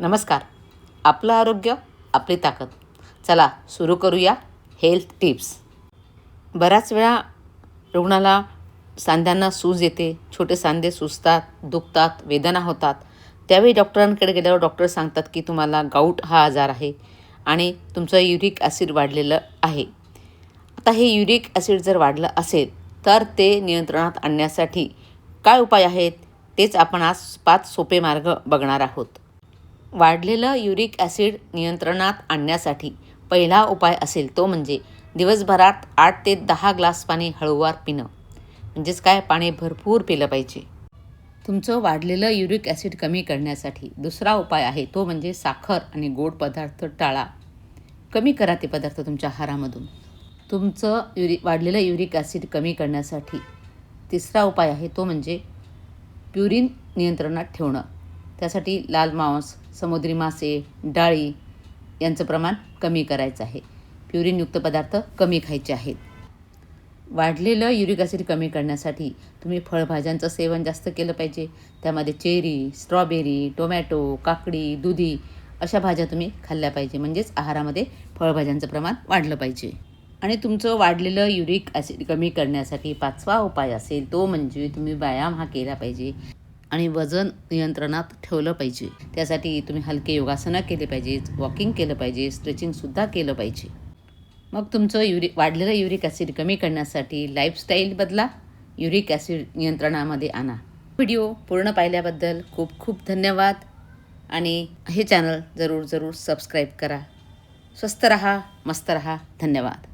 नमस्कार. आपलं आरोग्य आपली ताकद. चला सुरू करूया हेल्थ टिप्स बऱ्याच वेळा रुग्णाला सांध्यांना सूज येते छोटे सांधे सुजतात दुखतात वेदना होतात. त्यावेळी डॉक्टरांकडे गेल्यावर डॉक्टर सांगतात की तुम्हाला गाऊट हा आजार आहे आणि तुमचं युरिक ॲसिड वाढलेलं आहे. आता हे युरिक ॲसिड जर वाढलं असेल तर ते नियंत्रणात आणण्यासाठी काय उपाय आहेत तेच आपण आज पाच सोपे मार्ग बघणार आहोत. वाढलेलं युरिक ॲसिड नियंत्रणात आणण्यासाठी पहिला उपाय असेल तो म्हणजे दिवसभरात आठ ते दहा ग्लास पाणी हळूवार पिणं. म्हणजेच काय? पाणी भरपूर पिलं पाहिजे. तुमचं वाढलेलं युरिक ॲसिड कमी करण्यासाठी दुसरा उपाय आहे तो म्हणजे साखर आणि गोड पदार्थ टाळा. कमी करा ते पदार्थ तुमच्या आहारामधून. तुमचं युरि वाढलेलं युरिक ॲसिड कमी करण्यासाठी तिसरा उपाय आहे तो म्हणजे प्युरिन नियंत्रणात ठेवणं. त्यासाठी लाल मांस समुद्री मासे डाळी यांचं प्रमाण कमी करायचं आहे. प्युरिनयुक्त पदार्थ कमी खायचे आहेत. वाढलेलं युरिक ॲसिड कमी करण्यासाठी तुम्ही फळभाज्यांचं सेवन जास्त केलं पाहिजे. त्यामध्ये चेरी स्ट्रॉबेरी टोमॅटो काकडी दुधी अशा भाज्या तुम्ही खाल्ल्या पाहिजे. म्हणजेच आहारामध्ये फळभाज्यांचं प्रमाण वाढलं पाहिजे. आणि तुमचं वाढलेलं युरिक ॲसिड कमी करण्यासाठी पाचवा उपाय असेल तो म्हणजे तुम्ही व्यायाम हा केला पाहिजे. आणि वजन नियंत्रणात ठेवलं पाहिजे. त्यासाठी तुम्ही हलके योगासनं केले पाहिजे वॉकिंग केलं पाहिजे स्ट्रेचिंगसुद्धा केलं पाहिजे. मग तुमचं युरिक वाढलेलं युरिक ॲसिड कमी करण्यासाठी लाईफस्टाईल बदला युरिक ॲसिड नियंत्रणामध्ये आणा. व्हिडिओ पूर्ण पाहिल्याबद्दल खूप खूप धन्यवाद आणि हे चॅनल जरूर जरूर सबस्क्राईब करा. स्वस्त रहा मस्त रहा धन्यवाद.